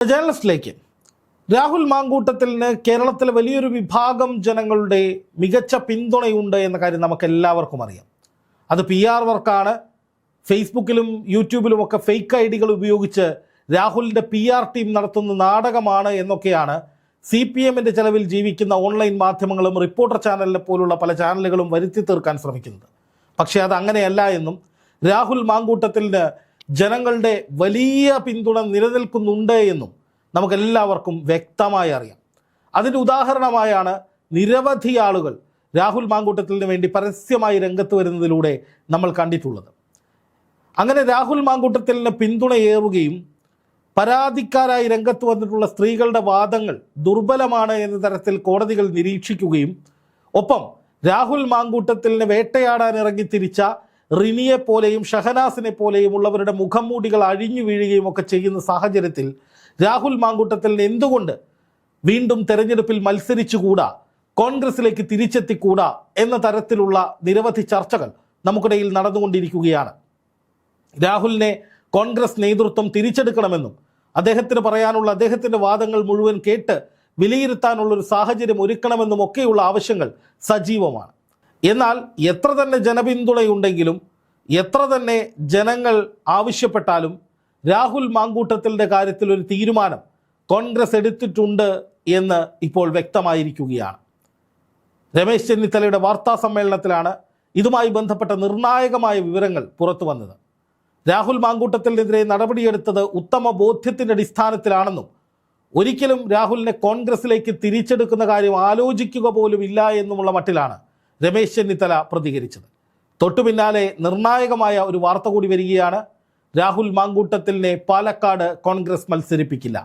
ജേർണലിസ്റ്റിലേക്ക് രാഹുൽ മാങ്കൂട്ടത്തിന് കേരളത്തിലെ വലിയൊരു വിഭാഗം ജനങ്ങളുടെ മികച്ച പിന്തുണയുണ്ട് എന്ന കാര്യം നമുക്ക് എല്ലാവർക്കും അറിയാം. അത് പി ആർ വർക്കാണ്. ഫേസ്ബുക്കിലും യൂട്യൂബിലും ഒക്കെ ഫേക്ക് ഐ ഡികൾ ഉപയോഗിച്ച് രാഹുലിന്റെ പി ആർ ടീം നടത്തുന്ന നാടകമാണ് എന്നൊക്കെയാണ് സി പി എമ്മിന്റെ ചെലവിൽ ജീവിക്കുന്ന ഓൺലൈൻ മാധ്യമങ്ങളും റിപ്പോർട്ടർ ചാനലിനെ പോലുള്ള പല ചാനലുകളും വരുത്തി തീർക്കാൻ ശ്രമിക്കുന്നത്. പക്ഷേ അത് അങ്ങനെയല്ല എന്നും രാഹുൽ മാങ്കൂട്ടത്തിന് ജനങ്ങളുടെ വലിയ പിന്തുണ നിലനിൽക്കുന്നുണ്ട് എന്നും നമുക്കെല്ലാവർക്കും വ്യക്തമായി അറിയാം. അതിന്റെ ഉദാഹരണമായാണ് നിരവധി ആളുകൾ രാഹുൽ മാങ്കൂട്ടത്തിന് വേണ്ടി പരസ്യമായി രംഗത്ത് വരുന്നതിലൂടെ നമ്മൾ കണ്ടിട്ടുള്ളത്. അങ്ങനെ രാഹുൽ മാങ്കൂട്ടത്തിന് പിന്തുണയേറുകയും പരാതിക്കാരായി രംഗത്ത് വന്നിട്ടുള്ള സ്ത്രീകളുടെ വാദങ്ങൾ ദുർബലമാണ് എന്ന തരത്തിൽ കോടതികൾ നിരീക്ഷിക്കുകയും ഒപ്പം രാഹുൽ മാങ്കൂട്ടത്തിലിനെ വേട്ടയാടാൻ ഇറങ്ങി തിരിച്ച റിനിയെ പോലെയും ഷഹനാസിനെ പോലെയും ഉള്ളവരുടെ മുഖംമൂടികൾ അഴിഞ്ഞു വീഴുകയും ഒക്കെ ചെയ്യുന്ന സാഹചര്യത്തിൽ രാഹുൽ മാങ്കൂട്ടത്തിലിന് എന്തുകൊണ്ട് വീണ്ടും തെരഞ്ഞെടുപ്പിൽ മത്സരിച്ചുകൂടാ? കോൺഗ്രസിലേക്ക് തിരിച്ചെത്തിക്കൂടാ? എന്ന തരത്തിലുള്ള നിരവധി ചർച്ചകൾ നമുക്കിടയിൽ നടന്നുകൊണ്ടിരിക്കുകയാണ്. രാഹുലിനെ കോൺഗ്രസ് നേതൃത്വം തിരിച്ചെടുക്കണമെന്നും അദ്ദേഹത്തിന് പറയാനുള്ള അദ്ദേഹത്തിന്റെ വാദങ്ങൾ മുഴുവൻ കേട്ട് വിലയിരുത്താനുള്ള ഒരു സാഹചര്യം ഒരുക്കണമെന്നും ഒക്കെയുള്ള ആവശ്യങ്ങൾ സജീവമാണ്. എന്നാൽ എത്ര തന്നെ ജനപിന്തുണയുണ്ടെങ്കിലും എത്ര തന്നെ ജനങ്ങൾ ആവശ്യപ്പെട്ടാലും രാഹുൽ മാങ്കൂട്ടത്തിന്റെ കാര്യത്തിൽ ഒരു തീരുമാനം കോൺഗ്രസ് എടുത്തിട്ടുണ്ട് എന്ന് ഇപ്പോൾ വ്യക്തമായിരിക്കുകയാണ്. രമേശ് ചെന്നിത്തലയുടെ വാർത്താ സമ്മേളനത്തിലാണ് ഇതുമായി ബന്ധപ്പെട്ട നിർണായകമായ വിവരങ്ങൾ പുറത്തു വന്നത്. രാഹുൽ മാങ്കൂട്ടത്തിനെതിരെ നടപടിയെടുത്തത് ഉത്തമ ബോധ്യത്തിന്റെ അടിസ്ഥാനത്തിലാണെന്നും ഒരിക്കലും രാഹുലിനെ കോൺഗ്രസിലേക്ക് തിരിച്ചെടുക്കുന്ന കാര്യം ആലോചിക്കുക പോലും ഇല്ല എന്നുമുള്ള മട്ടിലാണ് രമേശ് ചെന്നിത്തല പ്രതികരിച്ചത്. തൊട്ടു പിന്നാലെ നിർണായകമായ ഒരു വാർത്ത കൂടി വരികയാണ്. രാഹുൽ മാങ്കൂട്ടത്തിലിനെ പാലക്കാട് കോൺഗ്രസ് മത്സരിപ്പിക്കില്ല.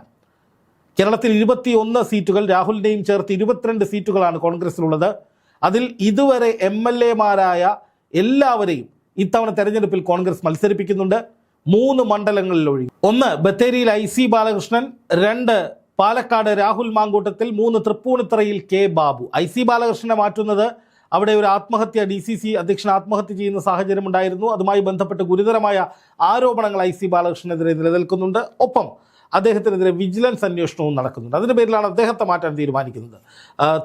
കേരളത്തിൽ ഇരുപത്തിയൊന്ന് സീറ്റുകൾ രാഹുലിനെയും ചേർത്ത് ഇരുപത്തിരണ്ട് സീറ്റുകളാണ് കോൺഗ്രസിലുള്ളത്. അതിൽ ഇതുവരെ എം എൽ എമാരായ എല്ലാവരെയും ഇത്തവണ തെരഞ്ഞെടുപ്പിൽ കോൺഗ്രസ് മത്സരിപ്പിക്കുന്നുണ്ട്. മൂന്ന് മണ്ഡലങ്ങളിൽ ഒന്ന് ബത്തേരിയിൽ ഐ സി ബാലകൃഷ്ണൻ രണ്ട് പാലക്കാട് രാഹുൽ മാങ്കൂട്ടത്തിൽ മൂന്ന് തൃപ്പൂണിത്തറയിൽ കെ ബാബു. ഐ സി ബാലകൃഷ്ണനെ മാറ്റുന്നത് അവിടെ ഒരു ആത്മഹത്യ ഡി സി സി അധ്യക്ഷൻ ആത്മഹത്യ ചെയ്യുന്ന സാഹചര്യം ഉണ്ടായിരുന്നു. അതുമായി ബന്ധപ്പെട്ട് ഗുരുതരമായ ആരോപണങ്ങൾ ഐ സി ബാലകൃഷ്ണനെതിരെ നിലനിൽക്കുന്നുണ്ട്. ഒപ്പം അദ്ദേഹത്തിനെതിരെ വിജിലൻസ് അന്വേഷണവും നടക്കുന്നുണ്ട്. അതിന്റെ പേരിലാണ് അദ്ദേഹത്തെ മാറ്റാൻ തീരുമാനിക്കുന്നത്.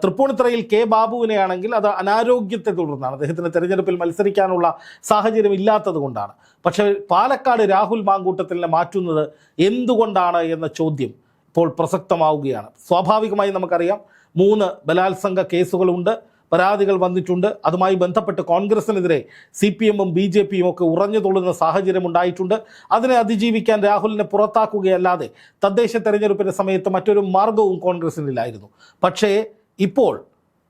തൃപ്പൂണിത്തറയിൽ കെ ബാബുവിനെയാണെങ്കിൽ അത് അനാരോഗ്യത്തെ തുടർന്നാണ്. അദ്ദേഹത്തിന് തെരഞ്ഞെടുപ്പിൽ മത്സരിക്കാനുള്ള സാഹചര്യം ഇല്ലാത്തത് കൊണ്ടാണ്. പക്ഷേ പാലക്കാട് രാഹുൽ മാങ്കൂട്ടത്തിനെ മാറ്റുന്നത് എന്തുകൊണ്ടാണ് എന്ന ചോദ്യം ഇപ്പോൾ പ്രസക്തമാവുകയാണ്. സ്വാഭാവികമായി നമുക്കറിയാം മൂന്ന് ബലാത്സംഗ കേസുകളുണ്ട്. പരാതികൾ വന്നിട്ടുണ്ട്. അതുമായി ബന്ധപ്പെട്ട് കോൺഗ്രസിനെതിരെ സി പി എമ്മും ബി ജെ പിയും ഒക്കെ ഉറഞ്ഞു തൊള്ളുന്ന സാഹചര്യം ഉണ്ടായിട്ടുണ്ട്. അതിനെ അതിജീവിക്കാൻ രാഹുലിനെ പുറത്താക്കുകയല്ലാതെ തദ്ദേശ തെരഞ്ഞെടുപ്പിന്റെ സമയത്ത് മറ്റൊരു മാർഗവും കോൺഗ്രസിനില്ലായിരുന്നു. പക്ഷേ ഇപ്പോൾ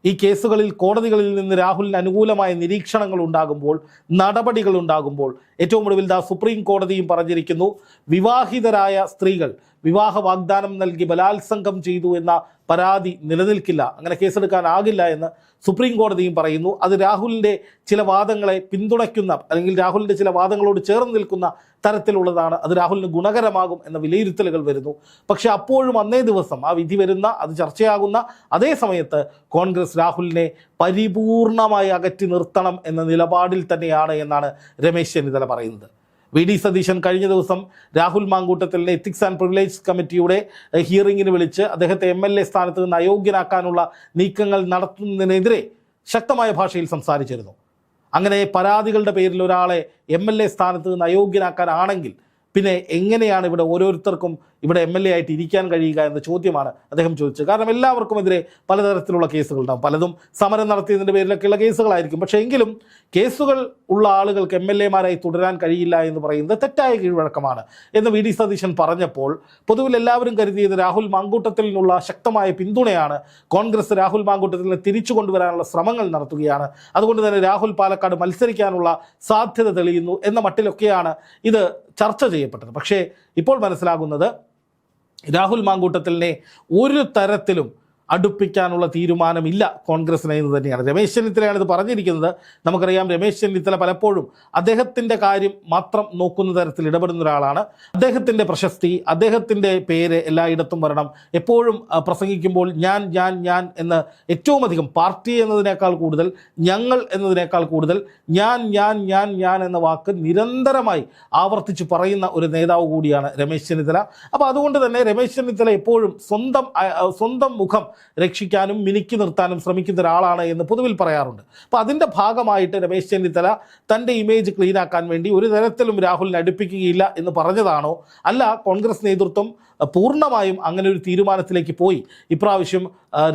ഈ കേസുകളിൽ കോടതികളിൽ നിന്ന് രാഹുലിന് അനുകൂലമായ നിരീക്ഷണങ്ങൾ ഉണ്ടാകുമ്പോൾ നടപടികൾ ഉണ്ടാകുമ്പോൾ ഏറ്റവും ഒടുവിൽ ദാ സുപ്രീം കോടതിയും പറഞ്ഞിരിക്കുന്നു വിവാഹിതരായ സ്ത്രീകൾ വിവാഹ വാഗ്ദാനം നൽകി ബലാത്സംഗം ചെയ്തു എന്ന പരാതി നിലനിൽക്കില്ല. അങ്ങനെ കേസെടുക്കാനാകില്ല എന്ന് സുപ്രീം കോടതിയും പറയുന്നു. അത് രാഹുലിന്റെ ചില വാദങ്ങളെ പിന്തുണയ്ക്കുന്ന അല്ലെങ്കിൽ രാഹുലിന്റെ ചില വാദങ്ങളോട് ചേർന്ന് നിൽക്കുന്ന തരത്തിലുള്ളതാണ്. അത് രാഹുലിന് ഗുണകരമാകും എന്ന വിലയിരുത്തലുകൾ വരുന്നു. പക്ഷെ അപ്പോഴും അന്നേ ദിവസം ആ വിധി വരുന്ന അത് ചർച്ചയാകുന്ന അതേ സമയത്ത് കോൺഗ്രസ് രാഹുലിനെ പരിപൂർണമായി അകറ്റി നിർത്തണം എന്ന നിലപാടിൽ തന്നെയാണ് എന്നാണ് രമേശ് ചെന്നിത്തല പറയുന്നത്. വി ഡി സതീശൻ കഴിഞ്ഞ ദിവസം രാഹുൽ മാങ്കൂട്ടത്തിലിനെ എത്തിക്സ് ആൻഡ് പ്രിവിലേജ് കമ്മിറ്റിയുടെ ഹിയറിംഗിന് വിളിച്ച് അദ്ദേഹത്തെ എം എൽ എ സ്ഥാനത്ത് നിന്ന് അയോഗ്യനാക്കാനുള്ള നീക്കങ്ങൾ നടത്തുന്നതിനെതിരെ ശക്തമായ ഭാഷയിൽ സംസാരിച്ചിരുന്നു. അങ്ങനെ പരാതികളുടെ പേരിൽ ഒരാളെ എം എൽ എ സ്ഥാനത്ത് നിന്ന് അയോഗ്യനാക്കാനാണെങ്കിൽ പിന്നെ എങ്ങനെയാണ് ഇവിടെ ഓരോരുത്തർക്കും ഇവിടെ എം എൽ എ ആയിട്ട് ഇരിക്കാൻ കഴിയുക എന്ന ചോദ്യമാണ് അദ്ദേഹം ചോദിച്ചത്. കാരണം എല്ലാവർക്കും എതിരെ പലതരത്തിലുള്ള കേസുകൾ ഉണ്ടാകും പലതും സമരം നടത്തിയതിന്റെ പേരിലൊക്കെയുള്ള കേസുകളായിരിക്കും. പക്ഷേ എങ്കിലും കേസുകൾ ഉള്ള ആളുകൾക്ക് എം എൽ എമാരായി തുടരാൻ കഴിയില്ല എന്ന് പറയുന്നത് തെറ്റായ കീഴ്വഴക്കമാണ് എന്ന് വി ഡി സതീശൻ പറഞ്ഞപ്പോൾ പൊതുവിൽ എല്ലാവരും കരുതിയത് രാഹുൽ മാങ്കൂട്ടത്തിൽ നിന്നുള്ള ശക്തമായ പിന്തുണയാണ് കോൺഗ്രസ് രാഹുൽ മാങ്കൂട്ടത്തിനെ തിരിച്ചു കൊണ്ടുവരാനുള്ള ശ്രമങ്ങൾ നടത്തുകയാണ്. അതുകൊണ്ട് തന്നെ രാഹുൽ പാലക്കാട് മത്സരിക്കാനുള്ള സാധ്യത തെളിയുന്നു എന്ന മട്ടിലൊക്കെയാണ് ഇത് ചർച്ച ചെയ്യപ്പെട്ടത്. പക്ഷേ ഇപ്പോൾ മനസ്സിലാകുന്നത് രാഹുൽ മാങ്കൂട്ടത്തിലിനെ ഒരു തരത്തിലും അടുപ്പിക്കാനുള്ള തീരുമാനമില്ല കോൺഗ്രസിനെ എന്ന് തന്നെയാണ്. രമേശ് ചെന്നിത്തലയാണ് ഇത് പറഞ്ഞിരിക്കുന്നത്. നമുക്കറിയാം രമേശ് ചെന്നിത്തല പലപ്പോഴും അദ്ദേഹത്തിന്റെ കാര്യം മാത്രം നോക്കുന്ന തരത്തിൽ ഇടപെടുന്ന ഒരാളാണ്. അദ്ദേഹത്തിന്റെ പ്രശസ്തി അദ്ദേഹത്തിന്റെ പേര് എല്ലായിടത്തും വരണം. എപ്പോഴും പ്രസംഗിക്കുമ്പോൾ ഞാൻ ഞാൻ ഞാൻ എന്ന് ഏറ്റവും അധികം പാർട്ടി എന്നതിനേക്കാൾ കൂടുതൽ ഞങ്ങൾ എന്നതിനേക്കാൾ കൂടുതൽ ഞാൻ ഞാൻ ഞാൻ ഞാൻ എന്ന വാക്ക് നിരന്തരമായി ആവർത്തിച്ച് പറയുന്ന ഒരു നേതാവ് കൂടിയാണ് രമേശ് ചെന്നിത്തല. അപ്പോൾ അതുകൊണ്ട് തന്നെ രമേശ് ചെന്നിത്തല എപ്പോഴും സ്വന്തം സ്വന്തം മുഖം രക്ഷിക്കാനും മിനുക്കി നിർത്താനും ശ്രമിക്കുന്ന ഒരാളാണ് എന്ന് പൊതുവിൽ പറയാറുണ്ട്. അപ്പോൾ അതിന്റെ ഭാഗമായിട്ട് രമേശ് ചെന്നിത്തല തന്റെ ഇമേജ് ക്ലീനാക്കാൻ വേണ്ടി ഒരു തരത്തിലും രാഹുലിനെ അടുപ്പിക്കുകയില്ല എന്ന് പറഞ്ഞതാണോ? അല്ല കോൺഗ്രസ് നേതൃത്വം പൂർണമായും അങ്ങനെ ഒരു തീരുമാനത്തിലേക്ക് പോയി. ഇപ്രാവശ്യം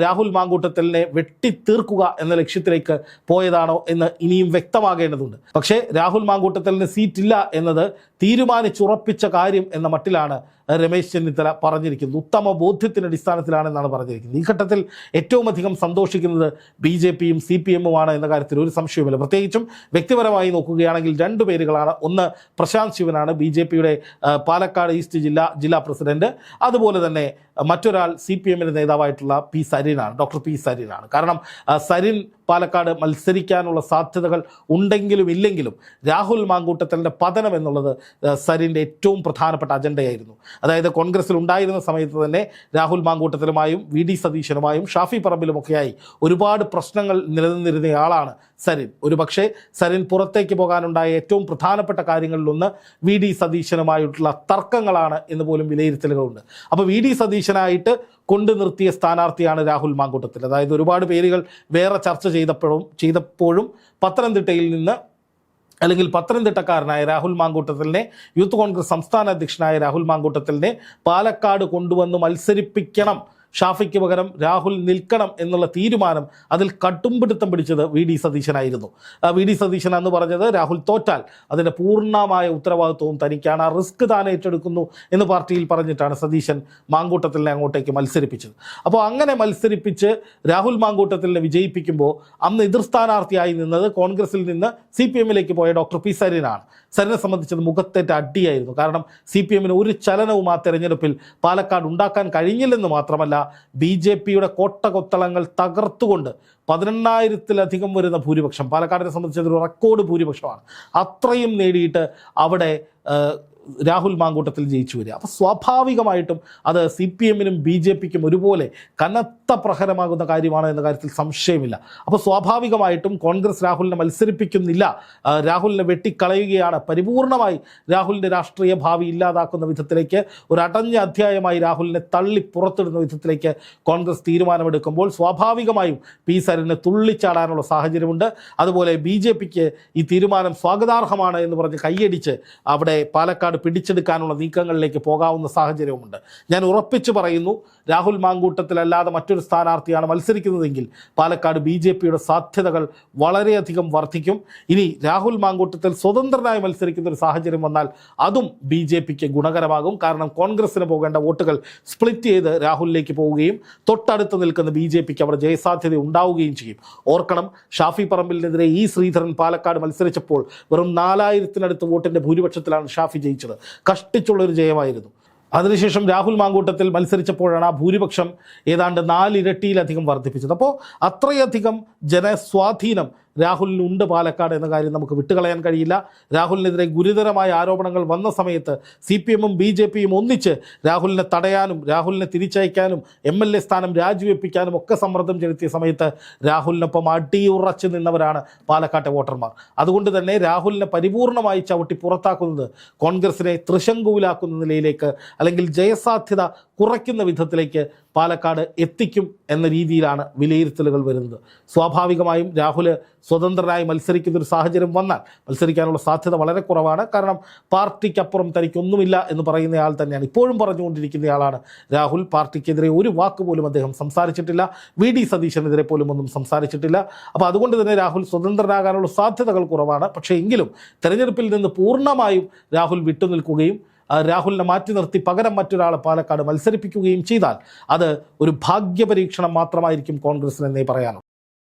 രാഹുൽ മാങ്കൂട്ടത്തലിനെ വെട്ടിത്തീർക്കുക എന്ന ലക്ഷ്യത്തിലേക്ക് പോയതാണോ എന്ന് ഇനിയും വ്യക്തമാകേണ്ടതുണ്ട്. പക്ഷേ രാഹുൽ മാങ്കൂട്ടത്തലിന് സീറ്റില്ല എന്നത് തീരുമാനിച്ചുറപ്പിച്ച കാര്യം എന്ന മട്ടിലാണ് രമേശ് ചെന്നിത്തല പറഞ്ഞിരിക്കുന്നത്. ഉത്തമ ബോധ്യത്തിന്റെ അടിസ്ഥാനത്തിലാണെന്നാണ് പറഞ്ഞിരിക്കുന്നത്. ഈ ഘട്ടത്തിൽ ഏറ്റവും അധികം സന്തോഷിക്കുന്നത് ബി ജെ പിയും സി പി എമ്മുമാണ് എന്ന കാര്യത്തിൽ ഒരു സംശയവുമില്ല. പ്രത്യേകിച്ചും വ്യക്തിപരമായി നോക്കുകയാണെങ്കിൽ രണ്ട് പേരുകളാണ്. ഒന്ന് പ്രശാന്ത് ശിവനാണ്. ബി ജെ പിയുടെ പാലക്കാട് ഈസ്റ്റ് ജില്ലാ ജില്ലാ പ്രസിഡന്റ്. അതുപോലെ തന്നെ മറ്റൊരാൾ സി പി എമ്മിന്റെ നേതാവായിട്ടുള്ള പി സരീനാണ് ഡോക്ടർ പി സരീനാണ് കാരണം സരീൻ പാലക്കാട് മത്സരിക്കാനുള്ള സാധ്യതകൾ ഉണ്ടെങ്കിലും ഇല്ലെങ്കിലും രാഹുൽ മാങ്കൂട്ടത്തലിന്റെ പതനം എന്നുള്ളത് സരിന്റെ ഏറ്റവും പ്രധാനപ്പെട്ട അജണ്ടയായിരുന്നു. അതായത് കോൺഗ്രസിൽ ഉണ്ടായിരുന്ന സമയത്ത് തന്നെ രാഹുൽ മാങ്കൂട്ടത്തിലുമായും വി ഡി സതീശനുമായും ഷാഫി പറമ്പിലുമൊക്കെയായി ഒരുപാട് പ്രശ്നങ്ങൾ നിലനിന്നിരുന്നയാളാണ് സരിൻ. ഒരുപക്ഷെ സരിൻ പുറത്തേക്ക് പോകാനുണ്ടായ ഏറ്റവും പ്രധാനപ്പെട്ട കാര്യങ്ങളിലൊന്ന് വി ഡി സതീശനുമായിട്ടുള്ള തർക്കങ്ങളാണ് എന്ന് പോലും വിലയിരുത്തലുകളുണ്ട്. അപ്പോൾ വി ഡി സതീശനായിട്ട് കൊണ്ടു നിർത്തിയ സ്ഥാനാർത്ഥിയാണ് രാഹുൽ മാങ്കൂട്ടത്തിൽ. അതായത് ഒരുപാട് പേരുകൾ വേറെ ചർച്ച ചെയ്തപ്പോഴും ചെയ്തപ്പോഴും പത്തനംതിട്ടയിൽ നിന്ന് അല്ലെങ്കിൽ പത്തനംതിട്ടക്കാരനായ രാഹുൽ മാങ്കൂട്ടത്തിലിനെ യൂത്ത് കോൺഗ്രസ് സംസ്ഥാന അധ്യക്ഷനായ രാഹുൽ മാങ്കൂട്ടത്തിലിനെ പാലക്കാട് കൊണ്ടുവന്ന് മത്സരിപ്പിക്കണം ഷാഫിക്ക് പകരം രാഹുൽ നിൽക്കണം എന്നുള്ള തീരുമാനം അതിൽ കട്ടുംപിടുത്തം പിടിച്ചത് വി ഡി സതീശനായിരുന്നു. വി ഡി സതീശൻ എന്ന് പറഞ്ഞത് രാഹുൽ തോറ്റാൽ അതിന്റെ പൂർണമായ ഉത്തരവാദിത്വവും തനിക്കാണ്. ആ റിസ്ക് താൻ ഏറ്റെടുക്കുന്നു എന്ന് പാർട്ടിയിൽ പറഞ്ഞിട്ടാണ് സതീശൻ മാങ്കൂട്ടത്തിലിനെ അങ്ങോട്ടേക്ക് മത്സരിപ്പിച്ചത്. അപ്പോൾ അങ്ങനെ മത്സരിപ്പിച്ച് രാഹുൽ മാങ്കൂട്ടത്തിലിനെ വിജയിപ്പിക്കുമ്പോൾ അന്ന് എതിർ സ്ഥാനാർത്ഥിയായി നിന്നത് കോൺഗ്രസിൽ നിന്ന് സി പി എമ്മിലേക്ക് പോയ ഡോക്ടർ പി സരിനാണ്. സരിനെ സംബന്ധിച്ചത് മുഖത്തേറ്റ അടിയായിരുന്നു. കാരണം സി പി എമ്മിന് ഒരു ചലനവും ആ തെരഞ്ഞെടുപ്പിൽ പാലക്കാട് ഉണ്ടാക്കാൻ കഴിഞ്ഞില്ലെന്ന് മാത്രമല്ല ബി ജെ പിയുടെ കോട്ടകൊത്തളങ്ങൾ തകർത്തുകൊണ്ട് പതിനെണ്ണായിരത്തിലധികം വരുന്ന ഭൂരിപക്ഷം. പാലക്കാടിനെ സംബന്ധിച്ചത് ഒരു റെക്കോർഡ് ഭൂരിപക്ഷമാണ്. അത്രയും നേടിയിട്ട് അവിടെ രാഹുൽ മാങ്കൂട്ടത്തിൽ ജയിച്ചു വരിക. അപ്പോൾ സ്വാഭാവികമായിട്ടും അത് സി പി എമ്മിനും ബി ജെ പിക്കും ഒരുപോലെ കനത്ത പ്രഹരമാകുന്ന കാര്യമാണ് എന്ന കാര്യത്തിൽ സംശയമില്ല. അപ്പോൾ സ്വാഭാവികമായിട്ടും കോൺഗ്രസ് രാഹുലിനെ മത്സരിപ്പിക്കുന്നില്ല. രാഹുലിനെ വെട്ടിക്കളയുകയാണ്. പരിപൂർണമായി രാഹുലിന്റെ രാഷ്ട്രീയ ഭാവി ഇല്ലാതാക്കുന്ന വിധത്തിലേക്ക് ഒരു അടഞ്ഞ അധ്യായമായി രാഹുലിനെ തള്ളി പുറത്തിടുന്ന വിധത്തിലേക്ക് കോൺഗ്രസ് തീരുമാനമെടുക്കുമ്പോൾ സ്വാഭാവികമായും പി സരനെ തുള്ളിച്ചാടാനുള്ള സാഹചര്യമുണ്ട്. അതുപോലെ ബി ജെ പിക്ക് ഈ തീരുമാനം സ്വാഗതാർഹമാണ് എന്ന് പറഞ്ഞ് കൈയടിച്ച് അവിടെ പാലക്കാട് പിടിച്ചെടുക്കാനുള്ള നീക്കങ്ങളിലേക്ക് പോകാവുന്ന സാഹചര്യവുമുണ്ട്. ഞാൻ ഉറപ്പിച്ചു പറയുന്നു രാഹുൽ മാങ്കൂട്ടത്തിലല്ലാതെ മറ്റൊരു സ്ഥാനാർത്ഥിയാണ് മത്സരിക്കുന്നതെങ്കിൽ പാലക്കാട് ബി ജെ പിയുടെ സാധ്യതകൾ വളരെയധികം വർദ്ധിക്കും. ഇനി രാഹുൽ മാങ്കൂട്ടത്തിൽ സ്വതന്ത്രനായി മത്സരിക്കുന്ന ഒരു സാഹചര്യം വന്നാൽ അതും ബി ജെ പിക്ക് ഗുണകരമാകും. കാരണം കോൺഗ്രസിന് പോകേണ്ട വോട്ടുകൾ സ്പ്ലിറ്റ് ചെയ്ത് രാഹുലിലേക്ക് പോവുകയും തൊട്ടടുത്ത് നിൽക്കുന്ന ബി ജെ പിക്ക് അവിടെ ജയസാധ്യത ഉണ്ടാവുകയും ചെയ്യും. ഓർക്കണം ഷാഫി പറമ്പിലിനെതിരെ ഈ ശ്രീധരൻ പാലക്കാട് മത്സരിച്ചപ്പോൾ വെറും നാലായിരത്തിനടുത്ത് വോട്ടിന്റെ ഭൂരിപക്ഷത്തിലാണ് ഷാഫി ജയിച്ചത്. കഷ്ടിച്ചുള്ളൊരു ജയമായിരുന്നു. അതിനുശേഷം രാഹുൽ മാങ്കൂട്ടത്തിൽ മത്സരിച്ചപ്പോഴാണ് ആ ഭൂരിപക്ഷം ഏതാണ്ട് നാലിരട്ടിയിലധികം വർദ്ധിപ്പിച്ചത്. അപ്പോൾ അത്രയധികം ജനസ്വാധീനം രാഹുലിനുണ്ട് പാലക്കാട് എന്ന കാര്യം നമുക്ക് വിട്ടുകളയാൻ കഴിയില്ല. രാഹുലിനെതിരെ ഗുരുതരമായ ആരോപണങ്ങൾ വന്ന സമയത്ത് സി പി എമ്മും ബി ജെ പിയും ഒന്നിച്ച് രാഹുലിനെ തടയാനും രാഹുലിനെ തിരിച്ചയക്കാനും എം എൽ എ സ്ഥാനം രാജിവെപ്പിക്കാനും ഒക്കെ സമ്മർദ്ദം ചെലുത്തിയ സമയത്ത് രാഹുലിനൊപ്പം അടിയുറച്ചു നിന്നവരാണ് പാലക്കാട്ടെ വോട്ടർമാർ. അതുകൊണ്ട് തന്നെ രാഹുലിനെ പരിപൂർണമായി ചവിട്ടി പുറത്താക്കുന്നത് കോൺഗ്രസിനെ തൃശങ്കുവിലാക്കുന്ന നിലയിലേക്ക് അല്ലെങ്കിൽ ജയസാധ്യത കുറയ്ക്കുന്ന വിധത്തിലേക്ക് പാലക്കാട് എത്തിക്കും എന്ന രീതിയിലാണ് വിലയിരുത്തലുകൾ വരുന്നത്. സ്വാഭാവികമായും രാഹുൽ സ്വതന്ത്രനായി മത്സരിക്കുന്ന ഒരു സാഹചര്യം വന്നാൽ മത്സരിക്കാനുള്ള സാധ്യത വളരെ കുറവാണ്. കാരണം പാർട്ടിക്കപ്പുറം തനിക്കൊന്നുമില്ല എന്ന് പറയുന്നയാൾ തന്നെയാണ്. ഇപ്പോഴും പറഞ്ഞുകൊണ്ടിരിക്കുന്നയാളാണ് രാഹുൽ. പാർട്ടിക്കെതിരെ ഒരു വാക്ക് പോലും അദ്ദേഹം സംസാരിച്ചിട്ടില്ല. വി ഡി സതീശനെതിരെ പോലും ഒന്നും സംസാരിച്ചിട്ടില്ല. അപ്പോൾ അതുകൊണ്ട് തന്നെ രാഹുൽ സ്വതന്ത്രനാകാനുള്ള സാധ്യതകൾ കുറവാണ്. പക്ഷേ എങ്കിലും തെരഞ്ഞെടുപ്പിൽ നിന്ന് പൂർണമായും രാഹുൽ വിട്ടുനിൽക്കുകയും രാഹുലിനെ മാറ്റി നിർത്തി പകരം മറ്റൊരാളെ പാലക്കാട് മത്സരിപ്പിക്കുകയും ചെയ്താൽ അത് ഒരു ഭാഗ്യപരീക്ഷണം മാത്രമായിരിക്കും കോൺഗ്രസിനെന്നേ പറയാനുള്ളൂ.